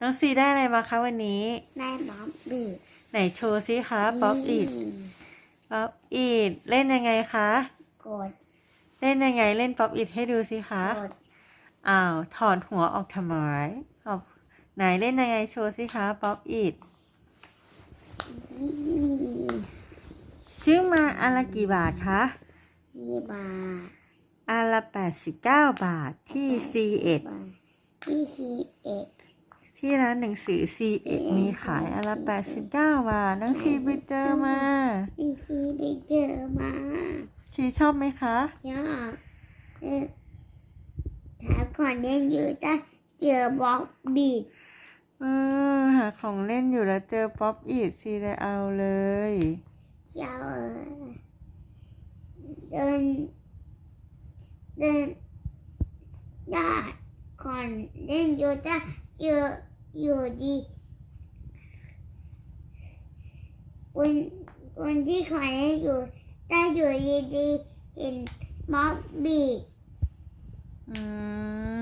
น้องซีได้อะไรมาคะวันนี้ ได้บ๊อบบี้ไหนโชว์ซิคะป๊อปอิดป๊อปอิดเล่นยังไงคะ กด เล่นยังไงเล่นป๊อปอิดให้ดูสิคะกดอ้าวถอนหัวออกทำไมเอาไหนเล่นยังไงโชว์สิคะป๊อปอิดนี่ซื้อมาอันละกี่บาทคะยี่บาทอันละแปดสิบเก้าบาทที่ C1 บาทยี่สิบเอ็ด ที่ร้านหนังสือ C1 มีขายอันละแปดสิบเก้าบาทน้องซีไปเจอมายี่สิบไปเจอมาชีชอบไหมคะชอบเออถามก่อนเล่นอยู่ถ้าเจอบ๊อบบี้เออหาของเล่นอยู่แล้วเจอป๊อปอิดซีเลยเอาเลยเจ้าเออเดินเดินได้ก่อนเล่นอยู่ถ้าเจอ อยู่ดีคนคนที่ขอยอยู่ถ้าอยู่ดีๆเห็นม็อบบี้อืม